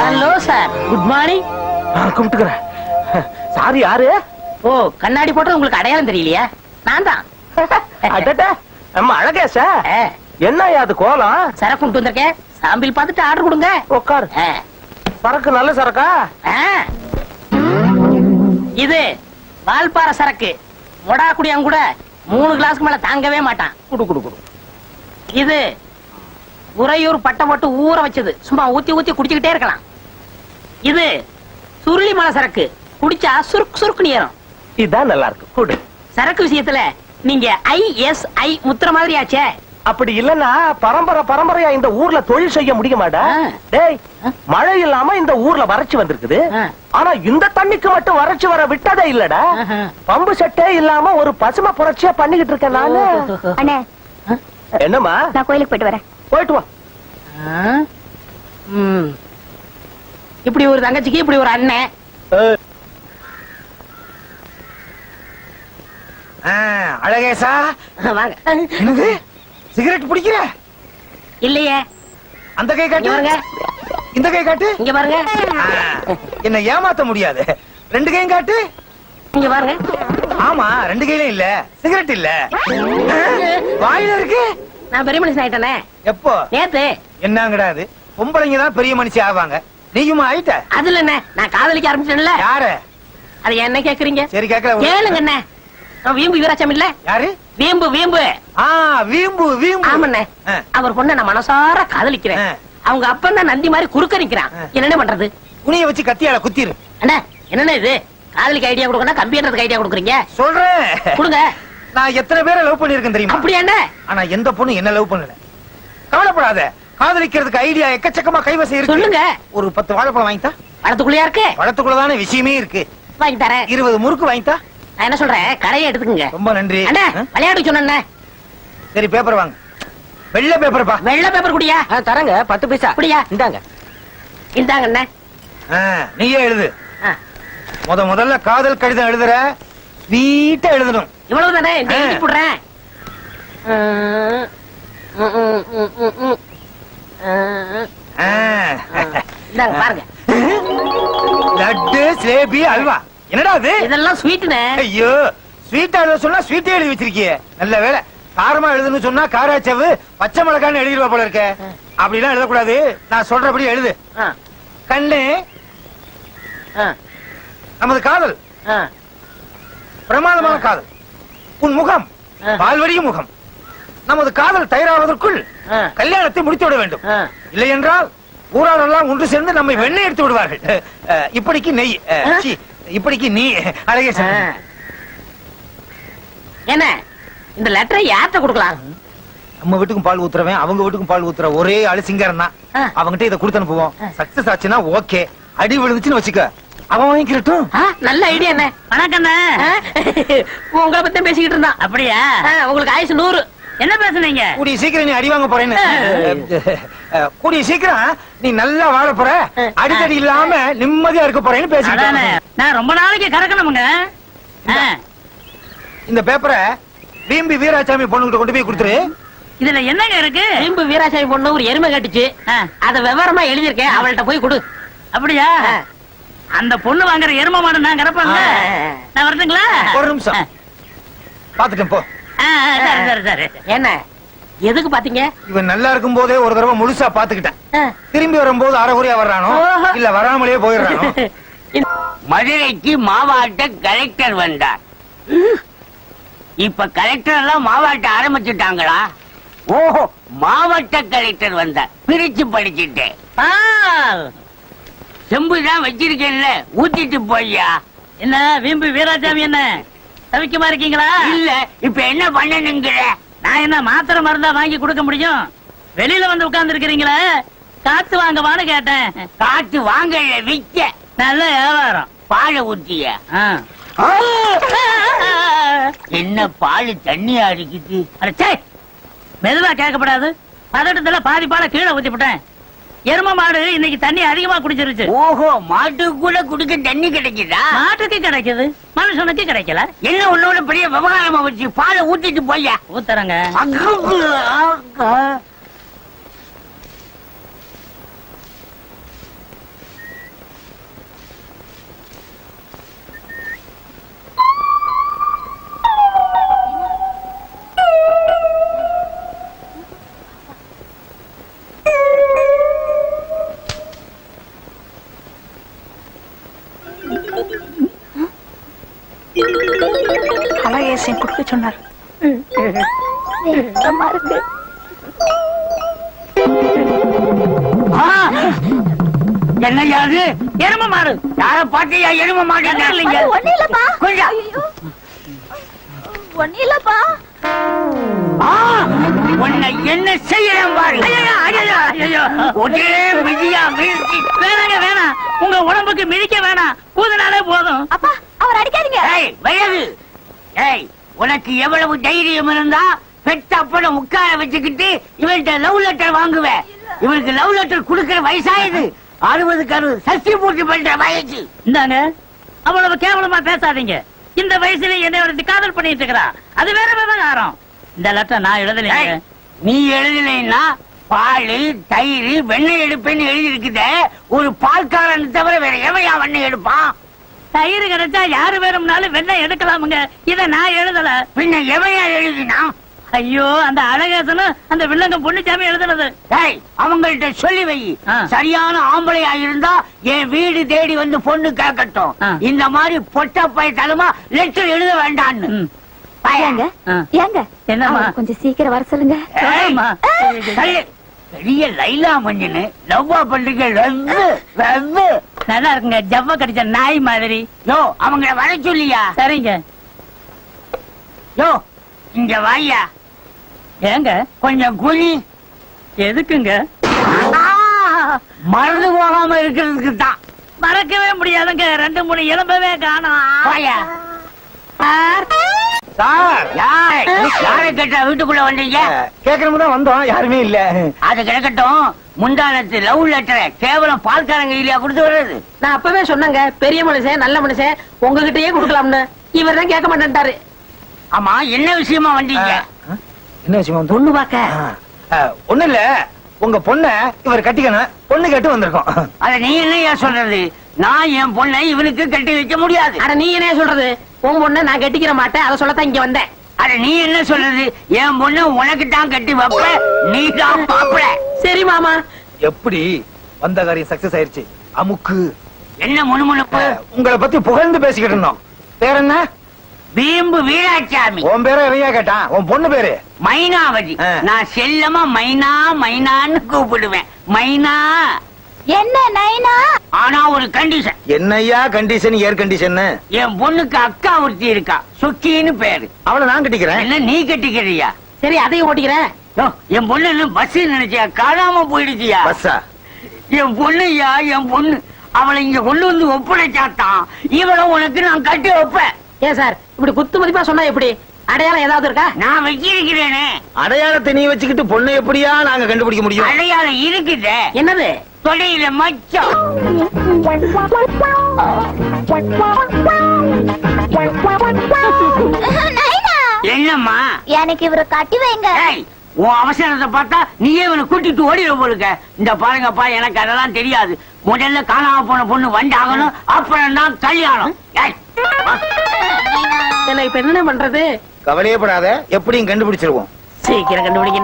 Hello sir good morning நான் கும்பிட்டுக்கிறேன் sorry யாரு? ஓ கண்ணாடி போட்டு உங்களுக்கு அடையாளம் தெரியலையா? நான் தான். நம்ம அழகேச ஆ, என்னய்யா அது கோலம்? சரக்கு கொண்டு வந்திருக்கேன் சாம்பிள் பார்த்துட்டு ஆர்டர் கொடுங்க. உட்காரு சரக்கு நல்ல சரக்கா. இது வால்பாறை சரக்கு. மொடா குடியான் கூட மூணு கிளாஸ்க்கு மேல தாங்கவே மாட்டான். குடு குடு குடு. இது உறையூர் பட்டை போட்டு ஊற வச்சது. சும்மா ஊத்தி ஊத்தி குடிச்சுக்கிட்டே இருக்கலாம். இது சுருளி மலை சரக்கு. குடிச்சா சுருக்கு சுருக்குன்னு ஏறும். இதான் நல்லா இருக்கு குடு. சரக்கு விஷயத்துல நீங்க ஐஎஸ்ஐ முத்திர மாதிரி ஆச்சே. அப்படி இல்லன்னா பரம்பரை பரம்பரையா இந்த ஊர்ல தொழில் செய்ய முடியுமாடா. டேய். மழை இல்லாம இந்த ஊர்ல வறட்சி வந்திருக்குது. ஆனா இந்த தண்ணிக்கு மட்டும் வறட்சி வர விட்டதே இல்லடா. பம்பு செட்டே இல்லாம ஒரு பசுமை புரட்சியா பண்ணிக்கிட்டு இருக்கேன் நானு. அண்ணே. என்னம்மா? நான் கோயிலுக்கு போயிட்டு வரேன். போயிட்டு வா. இப்படி ஒரு தங்கச்சிக்கு இப்படி ஒரு அண்ணன். அழகேசா. வாங்க. என்னது? சிகரெட் பிடிக்கிற? இல்லையே. அந்த கை காட்டு? பாருங்க. இந்த கை காட்டு? இங்க பாருங்க. என்ன ஏமாத்த முடியாது. ரெண்டு கையும் காட்டு? இங்க பாருங்க. ஆமா ரெண்டு கையிலும் இல்ல. சிகரெட் இல்ல. வாயில இருக்கு? நான் பெரிய மனுஷன் ஆயிட்டேனே. எப்போ? நேத்து. என்னங்கடா அது பொம்பளைங்க தான் பெரிய மனுஷி ஆவாங்க. நீயுமா ஆயிட்ட? அதுல என்ன? நான் காதலிக்க ஆரம்பிச்சேன்ல யாரு? அது என்ன கேக்குறீங்க? சரி கேக்கல கேளுங்க என்ன வீம்பு வீராச்சம் இல்ல. யாரு? வீம்பு வீம்பு. ஆ வீம்பு வீம்பு. ஆமண்ணே. அவர் பொண்ண நான் மனசார காதலிக்கிறேன். அவங்க அப்பா தான் நந்தி மாதிரி குறுக்க நிக்கிறான். என்னென்ன பண்றது? குனிய வச்சு கத்தியால குத்திரு. அண்ணா என்னண்ணே இது? காதலிக்கு ஐடியா கொடுக்கணும் கம்பின்றதுக்கு ஐடியா கொடுக்குறீங்க? சொல்றேன். கொடுங்க. நான் எத்தனை பேரை லவ் பண்ணிருக்கேன் தெரியுமா? அப்படியா அண்ணே ஆனா எந்த பொண்ணு என்ன லவ் பண்ணல. கவலைப்படாத. காதலிக்கிறதுக்கு ஐடியா எக்கச்சக்கமா கைவசம் இருக்கு. சொல்லுங்க. ஒரு பத்து வாழைப்பழம் வாங்கித்தா? படத்துக்குள்ளயா இருக்கு? பழத்துக்குள்ளதான விஷயமே இருக்கு. வாங்கி தரேன். இருபது முறுக்கு வாங்கித்தா? நான் என்ன சொல்றேன்? கரையை எடுத்துக்கங்க. ரொம்ப நன்றி. அண்ணா? விளையாட்டு சொன்ன சரி பேப்பர் வாங்க. வெள்ளை பேப்பர்ப்பா வெள்ளை பேப்பர் குடியா? தரங்க. பத்து பைசா அப்படியா? இந்தாங்க. இந்தாங்க அண்ணே ஆ, நீயே எழுது. ஆ, முத முதல்ல காதல் கடிதம் எழுதுற வீட்டை எழுதணும். இவ்வளவு தானே போடுறேன். பாருங்க. லட்டு சிலேபி அல்வா. என்னடா அது? இதெல்லாம் ஸ்வீட்னு ஐயோ ஸ்வீட்டா எழுத சொன்னா ஸ்வீட்டே எழுதி வச்சிருக்கியே. நல்ல வேலை காரமா எழுதுன்னு சொன்னா காராச்சவு பச்சை மிளகான்னு எழுதிருவா போல இருக்க. அப்படிலாம் எழுதக்கூடாது. நான் சொல்றபடி எழுது. கண்ணு நமது காதல். பிரமாதமான காதல். உன் முகம். பால்வடியும் முகம். நமது காதல் தயாராவதற்குள் கல்யாணத்தை முடித்து விட வேண்டும். இல்லை என்றால் ஊராரெல்லாம் ஒன்று சேர்ந்து நம்மை வெண்ணெய் எடுத்து விடுவார்கள். இப்படிக்கு நெய் இப்படிக்கு நீ அழகே என்ன? இந்த லெட்டரை யார்கிட்ட கொடுக்கலாம்? நம்ம வீட்டுக்கும் பால் ஊத்துறவன் அவங்க வீட்டுக்கும் பால் ஊத்துற ஒரே ஆளு சிங்காரம் தான். ஆ. அவங்கிட்ட இதை கொடுத்து அனுப்புவோம். சக்சஸ் ஆச்சுன்னா ஓகே அடி விழுந்துச்சுன்னு வச்சுக்க. அவன் வாங்கிக்கிறட்டும் ஆ, நல்ல ஐடியா என்ன? வணக்கம் உங்களை பத்தி பேசிக்கிட்டு இருந்தான். அப்படியா? உங்களுக்கு ஆயுசு நூறு. என்ன பேசுனீங்க? கூடிய சீக்கிரம் நீ அடி வாங்க போறேன்னு. கூடிய சீக்கிரம் நீ நல்லா வாழ போற. அடிக்கடி இல்லாம நிம்மதியா இருக்க போறேன்னு பேசிக்கிட்டு நான் ரொம்ப நாளைக்கு கறக்கணுமுங்க. இந்த பேப்பரை வீம்பி வீராசாமி பொண்ணுகிட்ட கொண்டு போய் கொடுத்துரு. இதுல என்னங்க இருக்கு? வீம்பு வீராசாமி பொண்ணு ஒரு எருமை கட்டுச்சு. அத விவரமா எழுதியிருக்கேன். அவள்கிட்ட போய் கொடு. அப்படியா? அந்த பொண்ணு வாங்குற எருமை மாடு நான் கறப்பாங்க நான் வரட்டுங்களா? ஒரு நிமிஷம். பாத்துட்டேன் போ. சரி சரி சரி. என்ன? எதுக்கு பாத்தீங்க? இவன் நல்லா இருக்கும் போதே ஒரு தடவை முழுசா பாத்துக்கிட்டேன். திரும்பி வரும்போது அரைகுறையா வர்றானோ. இல்ல வராமலே போயிடுறானோ? மதுரைக்கு மாவட்ட கலெக்டர் வந்தார். இப்ப கலெக்டர் எல்லாம் மாவட்ட ஆரம்பிச்சுட்டாங்களா? ஓஹோ. மாவட்ட கலெக்டர் வந்தார். பிரிச்சு படிச்சுட்டேன். செம்பு தான் வச்சிருக்கேன்ல ஊத்திட்டு போய்யா. என்ன வீம்பு வீராசாமி என்ன? தவிக்கமா இருக்கீங்களா? இல்ல இப்ப என்ன பண்ணணுங்கிற? நான் என்ன மாத்திரை மருந்தா வாங்கி கொடுக்க முடியும்? வெளியில வந்து உட்கார்ந்து இருக்கிறீங்களே காத்து வாங்கவான்னு கேட்டேன். காத்து வாங்க விக்க நல்ல வியாபாரம். பாலை ஊத்திய. என்ன பால் தண்ணியா இருக்குது மெதுவா கேட்கப்படாது. பதட்டத்துல பாதி பாலை கீழே ஊத்தி விட்டேன் எரும மாடு இன்னைக்கு தண்ணி அதிகமா குடிச்சிருச்சு. ஓஹோ மாட்டுக்கு கூட குடிக்க தண்ணி கிடைக்குதா? மாட்டுக்கு கிடைக்குது. மனுஷனுக்கு கிடைக்கல. என்ன உன்னோட பெரிய விவகாரமா வச்சு பாலை ஊத்திட்டு போய்யா ஊத்துறங்க. சொன்னார். இருக்கு ஆ! என்னய்யா அது எரும மாடு. யார பாத்தியா எரும மாட்டேங்க இல்லைங்க. அது ஒண்ணும் இல்லப்பா. கொஞ்சம். ஐயோ. ஒண்ணும் இல்லப்பா! உன்னை என்ன செய்யறேன் பாரு. ஒரே மிதியா வேணாங்க வேணாம். உங்க உடம்புக்கு மிதிக்க வேணாம். ஊதுனாலே போதும். அப்பா அவர் அடிக்காதீங்க. வயது. ஏய் உனக்கு எவ்வளவு தைரியம் இருந்தா பெத்த அப்பனை உட்கார வச்சுக்கிட்டு இவன்கிட்ட லவ் லெட்டர் வாங்குவேன் இவனுக்கு லவ் லெட்டர் கொடுக்கிற வயசாயுது. அறுபதுக்கு அறுபது சஷ்டி பூர்த்தி பண்ற வயசு. இந்தாங்க அவ்வளவு கேவலமா பேசாதீங்க. இந்த வயசுல என்ன ஒருத்தி காதல் பண்ணிட்டு இருக்கிறா. அது வேற விவகாரம். இந்த லெட்டர் நான் எழுதலைங்க. ஏய், நீ எழுதலைன்னா பால் தயிர் வெண்ணெய் எடுப்பேன்னு எழுதி இருக்குதே ஒரு பால்காரன் தவிர வேற எவையா வெண்ணெய் எடுப்பான்? தயிர் கிடைச்சா யாரு வேணும்னாலும் வெண்ணெய் எடுக்கலாமுங்க இத நான் எழுதல பின்ன எவையா எழுதினா ஐயோ அந்த அழகேசனும் அந்த வில்லங்க பொண்ணுச்சாமி எழுதுனது ஏய் அவங்கள்ட்ட சொல்லி வை. சரியான ஆம்பளையா இருந்தா என் வீடு தேடி வந்து பொண்ணு கேட்கட்டும். இந்த மாதிரி பொட்ட பயத்தனமா லெட்டர் எழுத வேண்டான்னு. ஏங்க. ஏங்க என்னம்மா? அவரை கொஞ்சம் சீக்கிரம் வர சொல்லுங்க. பெரிய லைலா மஞ்சனு லவ்வா பண்றீங்க லவ்வு நல்லா இருக்குங்க. ஜவ்வ கடிச்ச நாய் மாதிரி. யோ அவங்கள வர சொல்லியா? சரிங்க. யோ இங்க வாயா ஏங்க? கொஞ்சம் குழி எதுக்குங்க? மறந்து போகாம இருக்கிறதுக்கு தான். மறக்கவே முடியாதுங்க. ரெண்டு மூணு எலும்பவே காணும். சார். யார் கேட்டா வீட்டுக்குள்ள வந்தீங்க? கேட்கணும் தான் வந்தோம். யாருமே இல்ல. அது கிடக்கட்டும் முந்தானத்து லவ் லெட்டரை கேவலம் பால்காரங்க இல்லையா கொடுத்து வர்றது? நான் அப்பவே சொன்னேங்க பெரிய மனுஷன் நல்ல மனுஷன் உங்ககிட்டயே கொடுக்கலாம்னு. இவர் தான் கேட்க மாட்டேன்ட்டாரு. ஆமா என்ன விஷயமா வந்தீங்க? என்ன விஷயம் வந்து பொண்ணு பாக்க ஒண்ணு இல்ல உங்க பொண்ண இவர் கட்டிக்கணும் பொண்ணு கேட்டு வந்திருக்கோம். அத நீ என்னையா சொல்றது? நான் என் பொண்ணை இவனுக்கு கட்டி வைக்க முடியாது. அட நீ என்ன சொல்றது? உன் பொண்ணு நான் கட்டிக்கிற மாட்டேன் அதை சொல்லத்தான் இங்க வந்தேன். அட நீ என்ன சொல்றது? என் பொண்ணு உனக்கு தான் கட்டி வைப்ப நீ தான் மாப்பிள. சரி மாமா. எப்படி வந்த காரியம் சக்சஸ் ஆயிருச்சு? அமுக்கு. என்ன முணுமுணுப்பு? உங்களை பத்தி புகழ்ந்து பேசிக்கிட்டு இருந்தோம். பேர் என்ன? வீம்பு வீராசாமி உன் பேரை எவையா கேட்டான்? உன் பொண்ணு பேரு? மைனாவதி. நான் செல்லமா மைனா மைனான்னு கூப்பிடுவேன். மைனா. என்ன நைனா? ஆனா ஒரு கண்டிஷன் என்னையா கண்டிஷன் ஏர் கண்டிஷன் என் பொண்ணுக்கு அக்கா ஒருத்தி இருக்கா. சுக்கின்னு பேரு. அவளை நான் கட்டிக்கிறேன். என்ன நீ கட்டிக்கிறியா? சரி அதையும் ஓட்டிக்கிறேன். என் பொண்ணு பஸ் நினைச்சியா? காணாம போயிடுச்சியா? பஸ்ஸா என் பொண்ணுயா என் பொண்ணு. அவளை இங்க கொண்டு வந்து ஒப்படைச்சாத்தான். இவளை உனக்கு நான் கட்டி வைப்பேன். ஏன் சார் இப்படி குத்து மதிப்பா சொன்னா எப்படி? அடையாளம் ஏதாவது இருக்கா? நான் வச்சிருக்கிறேனே. அடையாளத்தை நீ வச்சுக்கிட்டு பொண்ணை எப்படியா நாங்க கண்டுபிடிக்க முடியும்? அடையாளம் இருக்குதே. என்னது? மச்சம். நைனா! என்னம்மா? எனக்கு இவரை கட்டி வைங்க. ஏய், உன் அவசரத்தை பார்த்தா நீயே இவனை கூட்டிட்டு ஓடிட போலுக்க. இந்த பாருங்கப்பா எனக்கு அதெல்லாம் தெரியாது. முதல்ல காணாம போன பொண்ணு வந்தாகணும் அப்புறம் தான் கல்யாணம். என்ன இப்ப என்ன பண்றது? கவலையே படாத எப்படியும் கண்டுபிடிச்சிருவோம். சீக்கிரம் கண்டுபிடிக்க